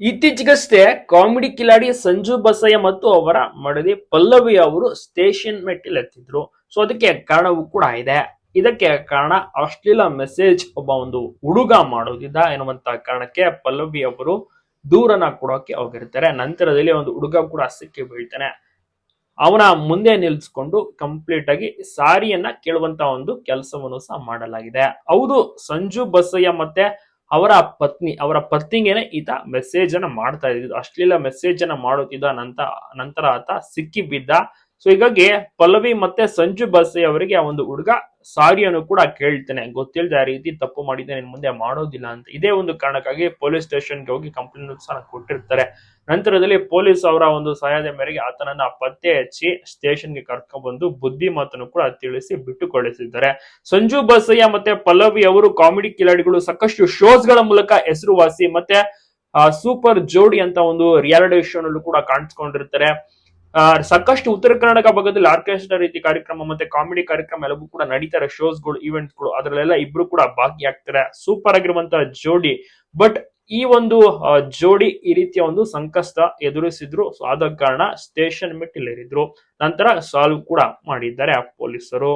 ಇತ್ತೀಚೆಗಷ್ಟೇ ಕಾಮಿಡಿ ಕಿಲಾಡಿ ಸಂಜು ಬಸಯ್ಯ ಮತ್ತು ಅವರ ಮಡದಿ ಪಲ್ಲವಿ ಅವರು ಸ್ಟೇಷನ್ ಮೆಟ್ಟಿಲ್ ಎತ್ತಿದ್ರು. ಸೊ ಅದಕ್ಕೆ ಕಾರಣವೂ ಕೂಡ ಇದೆ. ಇದಕ್ಕೆ ಕಾರಣ ಅಶ್ಲೀಲ ಮೆಸೇಜ್ ಒಬ್ಬ ಒಂದು ಹುಡುಗ ಮಾಡೋದಿದ್ದ ಎನ್ನುವಂತ ಕಾರಣಕ್ಕೆ ಪಲ್ಲವಿ ಅವರು ದೂರನ ಕೊಡೋಕೆ ಹೋಗಿರ್ತಾರೆ. ನಂತರದಲ್ಲಿ ಒಂದು ಹುಡುಗ ಕೂಡ ಸಿಕ್ಕಿ ಬೀಳ್ತಾನೆ. ಅವನ ಮುಂದೆ ನಿಲ್ಸ್ಕೊಂಡು ಕಂಪ್ಲೀಟ್ ಆಗಿ ಸಾರಿಯನ್ನ ಕೇಳುವಂತ ಒಂದು ಕೆಲಸವನ್ನು ಸಹ ಮಾಡಲಾಗಿದೆ. ಹೌದು, ಸಂಜು ಬಸಯ್ಯ ಮತ್ತೆ ಅವರ ಪತ್ನಿ, ಅವರ ಪತ್ನಿಗೇನೆ ಈತ ಮೆಸೇಜ್ ಅನ್ನ ಮಾಡ್ತಾ ಇದ್ದಿದ್ದು. ಅಶ್ಲೀಲ ಮೆಸೇಜ್ ಅನ್ನ ಮಾಡುತ್ತಿದ್ದ ನಂತರ ನಂತರ ಆತ ಸಿಕ್ಕಿ ಬಿದ್ದ ಸೊ ಹೀಗಾಗಿ ಪಲ್ಲವಿ ಮತ್ತೆ ಸಂಜು ಬಸ್ಸೆ ಅವರಿಗೆ ಆ ಒಂದು ಹುಡುಗ ಸಾರಿಯನ್ನು ಕೂಡ ಕೇಳ್ತಾನೆ. ಗೊತ್ತಿಲ್ಲದೆ ಆ ರೀತಿ ತಪ್ಪು ಮಾಡಿದ್ದೆ ನಿನ್ ಮುಂದೆ ಮಾಡೋದಿಲ್ಲ ಅಂತ. ಇದೇ ಒಂದು ಕಾರಣಕ್ಕಾಗಿ ಪೊಲೀಸ್ ಸ್ಟೇಷನ್ಗೆ ಹೋಗಿ ಕಂಪ್ಲೇಂಟ್ ಸಹ ಕೊಟ್ಟಿರ್ತಾರೆ. ನಂತರದಲ್ಲಿ ಪೊಲೀಸ್ ಅವರ ಒಂದು ಸಹಾಯದ ಮೇರೆಗೆ ಆತನನ್ನ ಪತ್ತೆ ಹಚ್ಚಿ ಸ್ಟೇಷನ್ಗೆ ಕರ್ಕೊಂಡ್ಬಂದು ಬುದ್ಧಿ ಮಾತನ್ನು ಕೂಡ ತಿಳಿಸಿ ಬಿಟ್ಟು ಕಳಿಸಿದ್ದಾರೆ ಸಂಜು ಬಸಯ್ಯ ಮತ್ತೆ ಪಲ್ಲವಿ ಅವರು ಕಾಮಿಡಿ ಕಿಲಾಡಿಗಳು ಸಾಕಷ್ಟು ಶೋಸ್ಗಳ ಮೂಲಕ ಹೆಸರುವಾಸಿ ಮತ್ತೆ ಸೂಪರ್ ಜೋಡಿ ಅಂತ ಒಂದು ರಿಯಾಲಿಟಿ ಶೋ ನಲ್ಲೂ ಕೂಡ ಕಾಣಿಸ್ಕೊಂಡಿರ್ತಾರೆ. ಸಾಕಷ್ಟು ಉತ್ತರ ಕರ್ನಾಟಕ ಭಾಗದಲ್ಲಿ ಆರ್ಕೆಸ್ಟ್ರಾ ರೀತಿ ಕಾರ್ಯಕ್ರಮ ಮತ್ತೆ ಕಾಮಿಡಿ ಕಾರ್ಯಕ್ರಮ ಎಲ್ಲವೂ ಕೂಡ ನಡೀತಾರೆ, ಶೋಸ್ಗಳು ಇವೆಂಟ್ಸ್ಗಳು ಅದರಲ್ಲೆಲ್ಲ ಇಬ್ರು ಕೂಡ ಭಾಗಿಯಾಗ್ತಾರೆ. ಸೂಪರ್ ಆಗಿರುವಂತಹ ಜೋಡಿ. ಬಟ್ ಈ ಒಂದು ಜೋಡಿ ಈ ರೀತಿಯ ಒಂದು ಸಂಕಷ್ಟ ಎದುರಿಸಿದ್ರು. ಸೊ ಆದ ಕಾರಣ ಸ್ಟೇಷನ್ ಮೆಟ್ಟಿಲೇರಿದ್ರು. ನಂತರ ಸಾಲ್ವ್ ಕೂಡ ಮಾಡಿದ್ದಾರೆ ಪೊಲೀಸರು.